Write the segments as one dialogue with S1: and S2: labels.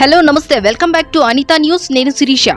S1: Hello నమస్తే. Welcome back to Anitha news. నేను శిరీష.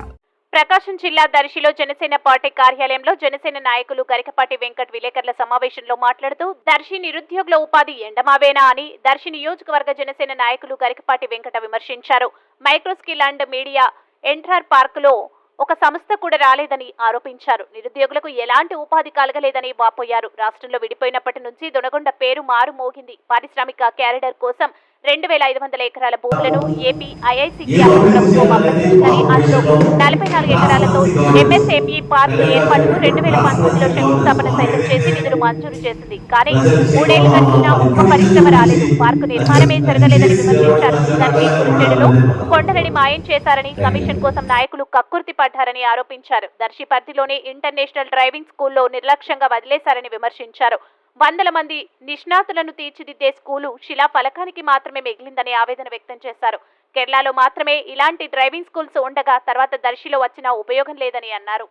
S2: ప్రకాశం జిల్లా దర్శిలో జనసేన పార్టీ కార్యాలయంలో జనసేన నాయకులు గరికపాటి వెంకట్ విలేకరుల సమావేశంలో మాట్లాడుతూ దర్శి నిరుద్యోగుల ఉపాధి ఎండమావేనా అని దర్శి నియోజకవర్గ జనసేన నాయకులు గరికపాటి వెంకట విమర్శించారు. మైక్రోస్కిల్ అండ్ మీడియా ఎంట్రార్ పార్కులో ఒక సంస్థ కూడా రాలేదని ఆరోపించారు. నిరుద్యోగులకు ఎలాంటి ఉపాధి కలగలేదని వాపోయారు. రాష్ట్రంలో విడిపోయినప్పటి నుంచి దొనగొండ పేరు మారు మోగింది పారిశ్రామిక క్యారిడర్ కోసం రెండు వేల ఐదు వందల ఎకరాల భూములను ఏపీ ఐఐసికి ప్రభుత్వం అప్పగించిందని అందులో నలభై నాలుగు ఎకరాలతో ఎంఎస్ఏపీ పార్క్ ఏర్పాటుకు రెండు వేల పంతొమ్మిదిలో శంకుస్థాపన సైతం చేసి నిధులు మంజూరు చేసింది. కానీ మూడేళ్ళు గడిచినా ఒక్క పరిశ్రమ రాలేదు. పార్కు నిర్మాణమే జరగలేదని విమర్శించారు. దర్శి కురుచెడులో కొండలని మాయం చేశారని కమిషన్ కోసం నాయకులు కక్కుర్తి పడ్డారని ఆరోపించారు. దర్శి పరిధిలోని ఇంటర్నేషనల్ డ్రైవింగ్ స్కూల్లో నిర్లక్ష్యంగా వదిలేశారని విమర్శించారు. వందల మంది నిష్ణాతులను తీర్చిదిద్దే స్కూలు శిలా ఫలకానికి మాత్రమే మిగిలిందని ఆవేదన వ్యక్తం చేశారు. కేరళలో మాత్రమే ఇలాంటి డ్రైవింగ్ స్కూల్స్ ఉండగా తర్వాత దర్శిలో వచ్చిన ఉపయోగం లేదని అన్నారు.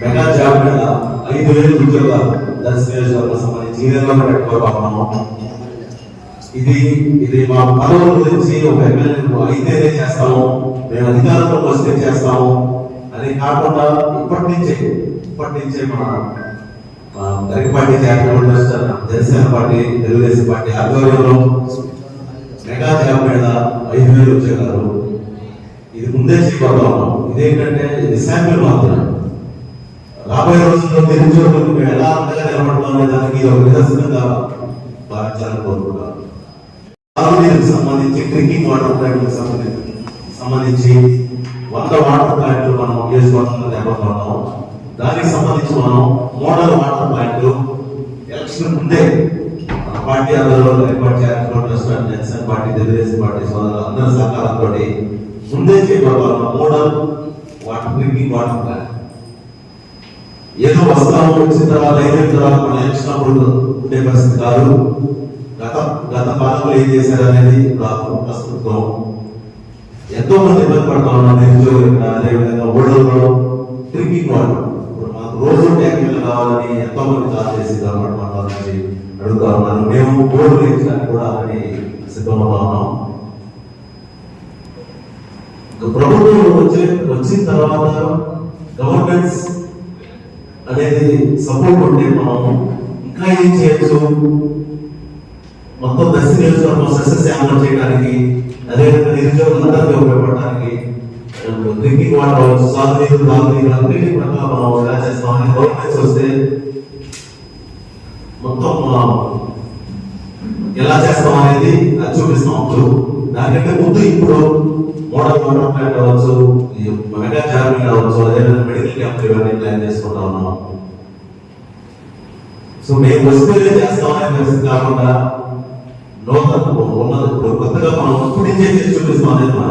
S3: మెగా జాబ్ ఐదు వేలు ఉద్యోగాలు సంబంధించి ఈ పెట్టుకోబోతున్నాము ఇది ఇది మా పదవుల గురించి ఒక ఎమ్మెల్యే అయితేనే చేస్తాము మేము అధికారంలోకి వస్తే చేస్తాము అని కాకుండా ఇప్పటి నుంచే ఇప్పటి నుంచే మన మా Garikapati charitable Janasena party Telugudesam party ఆధ్వర్యంలో మెగా జాబ్ మీద ఐదు వేలు ఉద్యోగాలు ఇది ముందే చేయబోతా ఉన్నాం ఇదేంటంటే ఇది శాంపిల్ మాత్రమే. రాబోయే రోజుల్లో నిరుద్యోగులకు మేము ఎలా అండగా నిలబడతాం అనే దానికి ఒక నిదర్శనంగా భావించాలని కోరుకుంటాను వాటర్ ప్లాంట్లకు సంబంధించి సంబంధించి వంద వాటర్ ప్లాంట్లు మనం నియోజకవర్గంలో లేకపోతున్నాం. దానికి సంబంధించి మనం మోడల్ వాటర్ ప్లాంట్లు ఎలక్షన్ ముందే మన పార్టీ ఆధ్వర్యంలో ఏర్పాటు చేయాలనుకున్న జనసేన పార్టీ తెలుగుదేశం పార్టీ సోదరులు అందరి సహకారంతో ముందే చేయబోతున్నాం model water drinking water plant ఏదో వస్తాము వచ్చిన తర్వాత ఐదైన తర్వాత మన ఎలక్షన్ అప్పుడు ఉండే పరిస్థితి కాదు. ఏం చేశారు అనేది ఇప్పుడు ప్రస్తుతం ఎంతో మంది ఇబ్బంది పడతా ఉన్నారు నిరుద్యోగులు అదేవిధంగా ఓడల్లో డ్రింకింగ్ వాళ్ళు ఇప్పుడు మాకు రోజు ట్యాంక్ కావాలని ఎంతో మంది కాల్ చేసి గవర్నమెంట్ మండలం అడుగుతా ఉన్నారు. మేము బోర్డు ఇచ్చడానికి కూడా అని సిద్ధమవుతా ఉన్నాం. ప్రభుత్వం వచ్చే వచ్చిన తర్వాత గవర్నెన్స్ అనేది సపోర్ట్ ఉంటే మనం ఇంకా ఏం చేయొచ్చు? మొత్తం దశ నియోజకవర్గం సస్యశ్యామలం చేయడానికి అదేవిధంగా నిరుద్యోగులందరికీ ఉపయోగపడడానికి డ్రింకింగ్ వాటర్ సాగునీరు తాగునీరు అన్నిటి పట్ల మనం ఎలా చేస్తామని గవర్నమెంట్స్ వస్తే మొత్తం ఎలా చేస్తాం అనేది అది చూపిస్తాం అప్పుడు. దానికంటే ముందు ఇప్పుడు మోడల్ వాటర్ ప్లాంట్ కావచ్చు మెగా జార్మింగ్ కావచ్చు అదేవిధంగా మెడికల్ క్యాంప్ ఇవన్నీ ప్లాన్ చేసుకుంటా ఉన్నాం. సో మేము వస్తే చేస్తామని పరిస్థితి కాకుండా నూతన ఉన్నది. ఇప్పుడు కొత్తగా మనం ఇప్పుడు నుంచి చేసి చూపిస్తాం అనేది మన